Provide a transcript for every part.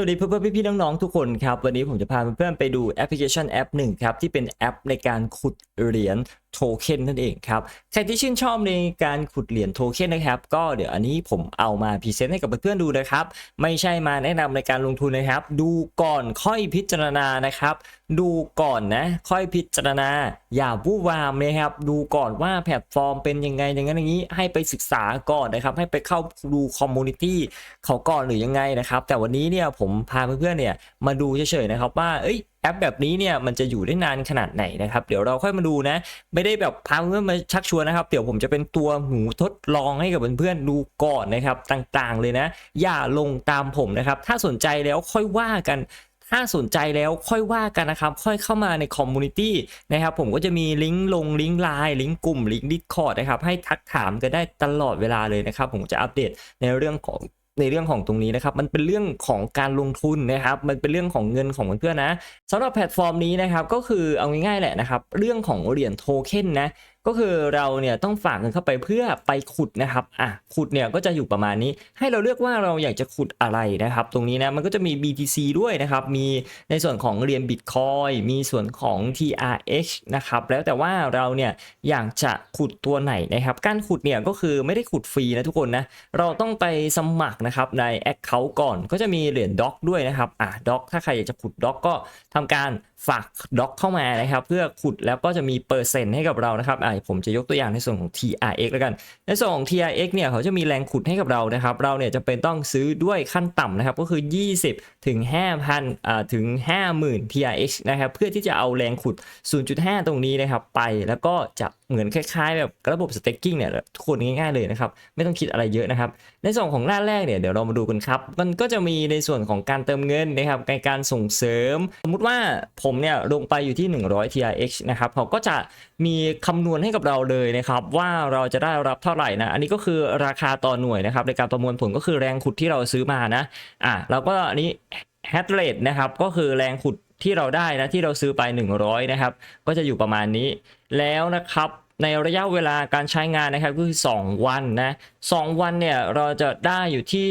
วัสดีเพื่อนๆพี่ๆน้องๆทุกคนครับ วันนี้ผมจะพาเพื่อนๆไปดูแอปพลิเคชันแอปหนึ่งครับ ที่เป็นแอปในการขุดเหรียญโทเค็นนั่นเองครับใครที่ชื่นชอบในการขุดเหรียญโทเค็นนะครับ ก็เดี๋ยวอันนี้ผมเอามาพรีเซนต์ให้กับเพื่อนๆดูนะครับ ไม่ใช่มาแนะนำในการลงทุนนะครับ ดูก่อนค่อยพิจารณานะครับ ดูก่อนนะค่อยพิจารณา อย่าวู่วามนะครับ ดูก่อนว่าแพลตฟอร์มเป็นยังไงอย่างนั้นอย่างนี้ ให้ไปศึกษาก่อนนะครับ ให้ไปเข้าดูคอมมูนิตี้เขาก่อนหรือยังไงนะครับ แต่วันนี้เนี่ยผมพาเพื่อนๆเนี่ยมาดูเฉยๆนะครับว่าเอ้ย แอปแบบนี้เนี่ยมันจะอยู่ได้นานขนาดไหนนะครับ เดี๋ยวเราค่อยมาดูนะ ไม่ได้แบบพาเพื่อนมาชักชวนนะครับ เดี๋ยวผมจะเป็นตัวหูทดลองให้กับเพื่อนๆดูก่อนนะครับ ต่างๆเลยนะ อย่าลงตามผมนะครับ ถ้าสนใจแล้วค่อยว่ากันถ้าสนใจแล้วค่อยว่ากันนะครับ ค่อยเข้ามาในคอมมูนิตี้นะครับ ผมก็จะมีลิงก์ลงลิงก์ไลน์ลิงก์กลุ่มลิงก์ดิสคอร์ดนะครับ ให้ทักถามกันได้ตลอดเวลาเลยนะครับ ผมจะอัปเดตในเรื่องของ ในเรื่องของตรงนี้นะครับ มันเป็นเรื่องของการลงทุนนะครับ มันเป็นเรื่องของเงินของเพื่อนๆนะสำหรับแพลตฟอร์มนี้นะครับก็คือเอาง่ายๆแหละนะครับ เรื่องของเหรียญโทเค็นนะก็คือเราเนี่ยต้องฝากเงินเข้าไปเพื่อไปขุดนะครับอะขุดเนี่ยก็จะอยู่ประมาณนี้ ให้เราเลือกว่าเราอยากจะขุดอะไรนะครับ ตรงนี้นะมันก็จะมี BTC ด้วยนะครับ มีในส่วนของเหรียญ Bitcoin มีส่วนของ TRX นะครับแล้วแต่ว่าเราเนี่ยอยากจะขุดตัวไหนนะครับ การขุดเนี่ยก็คือไม่ได้ขุดฟรีนะทุกคนนะเราต้องไปสมัครนะครับใน Account ก่อนก็จะมีเหรียญด็อกด้วยนะครับอะด็อกถ้าใครอยากจะขุดด็อกก็ทำการฝากด็อกเข้ามานะครับ เพื่อขุดแล้วก็จะมีเปอร์เซ็นต์ให้กับเรานะครับอะผมจะยกตัวอย่างในส่วนของ TRX แล้วกัน ในส่วนของ TRX เนี่ยเขาจะมีแรงขุดให้กับเรานะครับ เราเนี่ยจะเป็นต้องซื้อด้วยขั้นต่ำนะครับ ก็คือ 20 ถึง 5,000อ่าถึง 50,000 TRX นะครับ เพื่อที่จะเอาแรงขุด 0.5 ตรงนี้นะครับ ไปแล้วก็จะเหมือนคล้ายๆ แบบระบบ staking เนี่ยทุกคนง่ายๆเลยนะครับ ไม่ต้องคิดอะไรเยอะนะครับ ในส่วนของหน้าแรกเนี่ยเดี๋ยวเรามาดูกันครับ มันก็จะมีในส่วนของการเติมเงินนะครับในการส่งเสริม สมมุติว่าผมเนี่ยลงไปอยู่ที่ 100 TRX นะครับเขาก็จะมีคำนวณให้กับเราเลยนะครับว่าเราจะได้รับเท่าไหร่นะอันนี้ก็คือราคาต่อหน่วยนะครับในการประมวลผลก็คือแรงขุดที่เราซื้อมานะอะเราก็อันนี้ head rate นะครับก็คือแรงขุดที่เราได้นะที่เราซื้อไป 100 นะครับ ก็จะอยู่ประมาณนี้แล้วนะครับ ในระยะเวลาการใช้งานนะครับก็คือ 2 วันนะ2วันเนี่ยเราจะได้อยู่ที่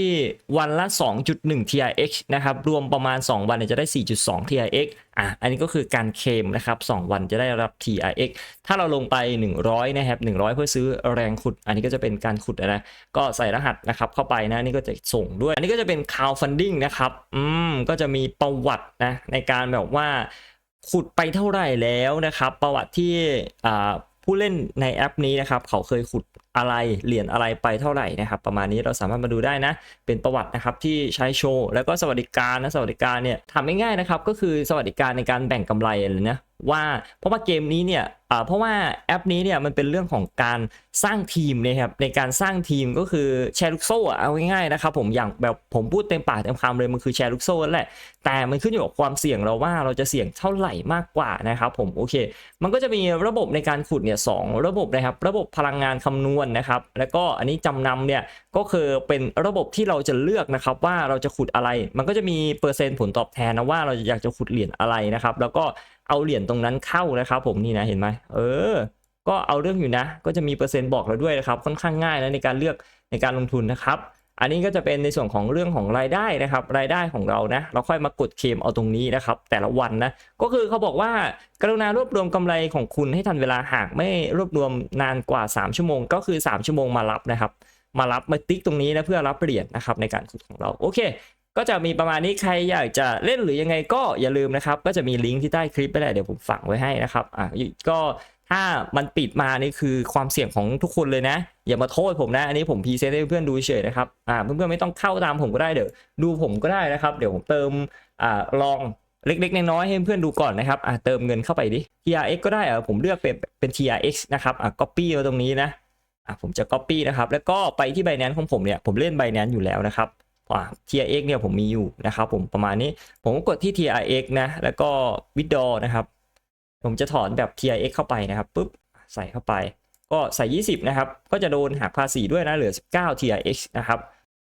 วันละ 2.1 TRX นะครับรวมประมาณ 2 วันเนี่ยจะได้ 4.2 TRX อะอันนี้ก็คือการเคมนะครับ 2 วันจะได้รับ TRX ถ้าเราลงไป 100 นะครับ 100 เพื่อซื้อแรงขุด อันนี้ก็จะเป็นการขุดนะก็ใส่รหัสนะครับเข้าไปนะนี่ก็จะส่งด้วย อันนี้ก็จะเป็น crowdfunding นะครับอืมก็จะมีประวัตินะในการแบบว่าขุดไปเท่าไหร่แล้วนะครับ ประวัติที่อ่า ผู้เล่นในแอปนี้นะครับ เขาเคยขุดอะไรเหรียญอะไรไปเท่าไหร่นะครับ ประมาณนี้เราสามารถมาดูได้นะ เป็นประวัตินะครับที่ใช้โชว์ แล้วก็สวัสดิการนะสวัสดิการเนี่ยทำง่ายๆนะครับ ก็คือสวัสดิการในการแบ่งกำไรเลยนะว่าเพราะว่าเกมนี้เนี่ย เพราะว่าแอปนี้เนี่ยมันเป็นเรื่องของการสร้างทีมนะครับในการสร้างทีมก็คือแชร์ลูกโซ่อะเอาง่ายๆนะครับผมอย่างแบบผมพูดเต็มปากเต็มคำเลยมันคือแชร์ลูกโซ่แหละแต่มันขึ้นอยู่กับความเสี่ยงเราว่าเราจะเสี่ยงเท่าไหร่มากกว่านะครับผมโอเค มันก็จะมีระบบในการขุดเนี่ยสองระบบนะครับระบบพลังงานคำนวณนะครับแล้วก็อันนี้จำนำเนี่ยก็คือเป็นระบบที่เราจะเลือกนะครับว่าเราจะขุดอะไร มันก็จะมีเปอร์เซ็นต์ผลตอบแทนนะว่าเราอยากจะขุดเหรียญอะไรนะครับแล้วก็เอาเหรียญตรงนั้นเข้านะครับผมนี่นะเห็นไหมเออ ก็เอาเรื่องอยู่นะ ก็จะมีเปอร์เซ็นต์บอกเราด้วยนะครับ ค่อนข้างง่ายนะในการเลือกในการลงทุนนะครับ อันนี้ก็จะเป็นในส่วนของเรื่องของรายได้นะครับ รายได้ของเรานะ เราค่อยมากดเคมเอาตรงนี้นะครับ แต่ละวันนะ ก็คือเขาบอกว่ากรุณารวบรวมกำไรของคุณให้ทันเวลาหากไม่รวบรวมนานกว่า 3 ชั่วโมง ก็คือ 3 ชั่วโมงมารับนะครับมารับมาติ๊กตรงนี้นะเพื่อรับเหรียญนะครับในการขุดของเราโอเค ก็จะมีประมาณนี้ใครอยากจะเล่นหรือยังไงก็อย่าลืมนะครับ ก็จะมีลิงก์ที่ใต้คลิปไปแหละเดี๋ยวผมฝังไว้ให้นะครับอะก็ถ้ามันปิดมานี่คือความเสี่ยงของทุกคนเลยนะ อย่ามาโทษผมนะ อันนี้ผมพีเซนต์ให้เพื่อนดูเฉยนะครับอ่าเพื่อนๆไม่ต้องเข้าตามผมก็ได้เดี๋ยวดูผมก็ได้นะครับ เดี๋ยวผมเติมอ่าลองเล็กๆน้อยๆให้เพื่อนดูก่อนนะครับอ่าเติมเงินเข้าไปดิ TRX ก็ได้อะผมเลือกเป็นเป็น TRX นะครับอ่า copy มาตรงนี้นะอ่าผมจะ copy นะครับแล้วก็ไปที่ Binance ของผมเนี่ยผมเล่น Binance อยู่แล้วนะครับ อ่า TRX เนี่ยผมมีอยู่นะครับผมประมาณนี้ผมก็กดที่ TRX นะ แล้วก็ withdraw นะครับ ผมจะถอนแบบ TRX เข้าไปนะครับปุ๊บใส่เข้าไป ก็ใส่ 20 นะครับ ก็จะโดนหักภาษีด้วยนะเหลือ 19 TRX นะครับ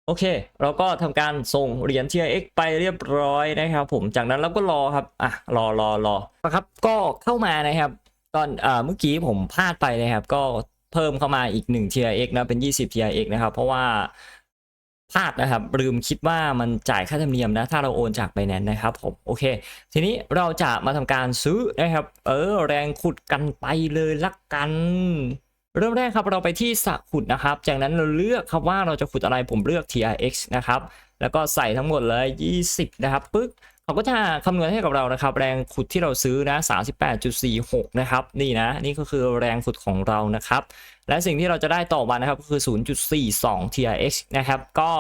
โอเค เราก็ทำการส่งเหรียญ TRX ไปเรียบร้อยนะครับผม จากนั้นเราก็รอครับ อะ รอรอรอนะครับ ก็เข้ามานะครับ ตอนอ่าเมื่อกี้ผมพลาดไปนะครับ ก็เพิ่มเข้ามาอีก 1 TRX นะ เป็น 20 TRX นะครับ เพราะว่า พลาดนะครับ ลืมคิดว่ามันจ่ายค่าธรรมเนียมนะถ้าเราโอนจากไบแนนนะครับผมโอเค ทีนี้เราจะมาทำการซื้อนะครับเออแรงขุดกันไปเลยละกัน เริ่มแรกครับเราไปที่สระขุดนะครับ จากนั้นเราเลือกครับว่าเราจะขุดอะไรผมเลือก TRX นะครับแล้วก็ใส่ทั้งหมดเลย 20 นะครับปึ๊ก เขาก็จะคำนวณให้กับเรานะครับ แรงขุดที่เราซื้อนะ38.46 นะครับ นี่นะ นี่ก็คือแรงขุดของเรานะครับ และสิ่งที่เราจะได้ต่อวันนะครับก็คือ 0.42 TRX นะครับ ก็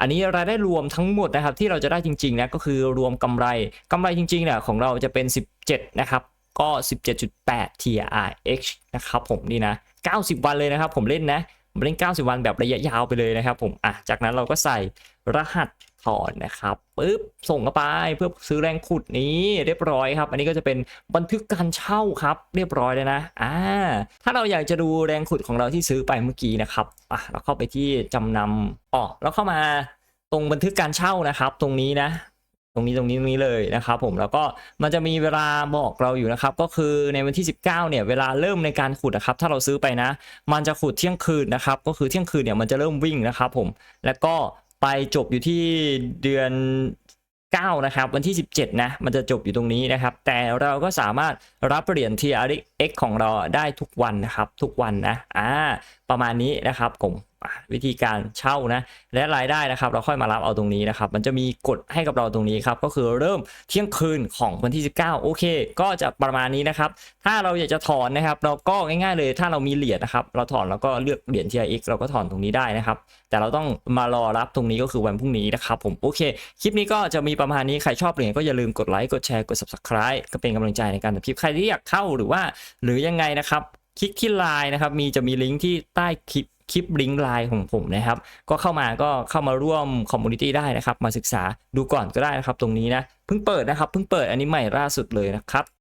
อันนี้รายได้รวมทั้งหมดนะครับ ที่เราจะได้จริงๆนะก็คือรวมกำไรกำไรจริงๆเนี่ยของเราจะเป็น 17 นะครับ ก็ 17.8 TRX นะครับผมนี่นะ 90 วันเลยนะครับ ผมเล่นนะผมเล่น 90 วันแบบระยะยาวไปเลยนะครับ ผมอะจากนั้นเราก็ใส่รหัส ถอนนะครับปึ๊บส่งเข้าไปเพื่อซื้อแรงขุดนี้เรียบร้อยครับ อันนี้ก็จะเป็นบันทึกการเช่าครับ เรียบร้อยเลยนะอ่าถ้าเราอยากจะดูแรงขุดของเราที่ซื้อไปเมื่อกี้นะครับอะเราเข้าไปที่จำนำอ๋อเราเข้ามาตรงบันทึกการเช่านะครับ ตรงนี้นะ ตรงนี้ตรงนี้ตรงนี้เลยนะครับ ผมแล้วก็มันจะมีเวลาบอกเราอยู่นะครับ ก็คือในวันที่ 19 เนี่ยเวลาเริ่มในการขุดนะครับ ถ้าเราซื้อไปนะ มันจะขุดเที่ยงคืนนะครับ ก็คือเที่ยงคืนเนี่ยมันจะเริ่มวิ่งนะครับ ผมแล้วก็ ไปจบอยู่ที่เดือน 9 นะครับ วันที่ 17 นะ มันจะจบอยู่ตรงนี้นะครับ แต่เราก็สามารถรับเหรียญ TRX ของเราได้ทุกวันนะครับ ทุกวันนะ อ่า ประมาณนี้นะครับผม วิธีการเช่านะ และรายได้นะครับ เราค่อยมารับเอาตรงนี้นะครับ มันจะมีกฎให้กับเราตรงนี้ครับ ก็คือเริ่มเที่ยงคืนของวันที่ 19 โอเค ก็จะประมาณนี้นะครับ ถ้าเราอยากจะถอนนะครับ เราก็ง่ายๆเลย ถ้าเรามีเหรียญนะครับ เราถอนเราก็เลือกเหรียญ TRX เราก็ถอนตรงนี้ได้นะครับ แต่เราต้องมารอรับตรงนี้ก็คือวันพรุ่งนี้นะครับ ผม โอเค คลิปนี้ก็จะมีประมาณนี้ ใครชอบเหรียญก็อย่าลืมกดไลค์ กดแชร์ กด subscribe ก็เป็นกำลังใจในการทำคลิป ใครที่อยากเข้าหรือว่า หรือยังไงนะครับ คลิกที่ไลน์นะครับ มีจะมีลิงก์ที่ใต้คลิป คลิปลิงก์ไลน์ของผมนะครับ ก็เข้ามาก็เข้ามาร่วมคอมมูนิตี้ได้นะครับ มาศึกษาดูก่อนก็ได้นะครับตรงนี้นะ เพิ่งเปิดนะครับ เพิ่งเปิดอันนี้ใหม่ล่าสุดเลยนะครับ